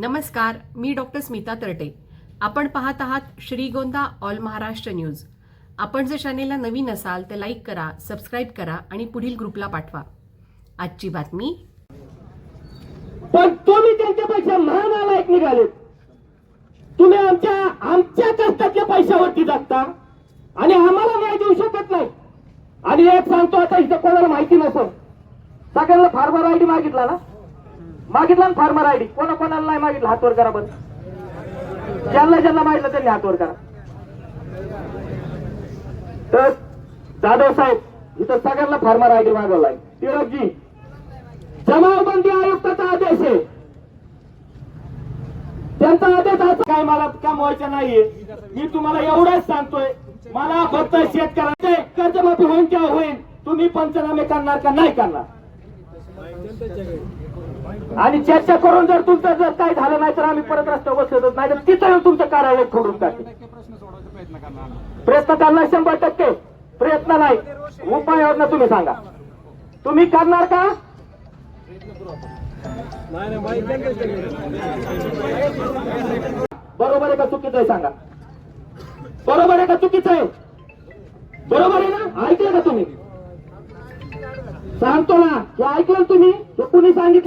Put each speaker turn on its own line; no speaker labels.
नमस्कार मी डॉक्टर स्मिता तरटे. आपण पाहत आहात श्रीगोंदा ऑल महाराष्ट्र न्यूज. आपण जर चॅनेलला नवीन असाल तर लाईक करा सबस्क्राईब करा आणि पुढील ग्रुपला पाठवा. आजची बातमी.
पण तुम्ही त्यांच्यापेक्षा महान नालायक निघाले तुम्ही आमच्या आमच्या कष्टातल्या पैशावरती जगता. आणि आम्हाला न्याय देऊ शकत नाही. आणि एक सांगतो आता इथं कोणाला माहिती नसेल. सगळ्यांना फार्मर आयडी मागितला ना? मागितला ना फार्मर आयडी कोणा कोणाला नाही मागितलं? हातवर करा बरं ज्यांना ज्यांना मागितलं त्यांनी हातवर करा. तर जाधव साहेब इथं सगळ्यांना फार्मर आयडी मागवलाय. टिळकजी जमावबंदी आयुक्ताचा आदेश आहे. त्यांचा आदेश असं काय मला कमवायचा नाहीये. मी तुम्हाला एवढंच सांगतोय. मला फक्त शेतकऱ्यांचे कर्जमाफी होईल किंवा होईल तुम्ही पंचनामे करणार का नाही करणार? आणि चर्चा करून जर तुमचं जर काय झालं नाही तर आम्ही परत रस्त्यावर बसलो नाही तर तिथं येऊन तुमचं कार्यालय खोडून टाकते प्रयत्न करणार शंभर टक्के. प्रयत्न नाही. उपाययोजना तुम्ही सांगा. तुम्ही करणार का? बरोबर आहे का चुकीचं आहे सांगा. बरोबर आहे का चुकीचं आहे? बरोबर आहे ना? ऐकलं का तुम्ही? सांगतो ना हे ऐकलं तुम्ही? हे कुणी सांगितलं?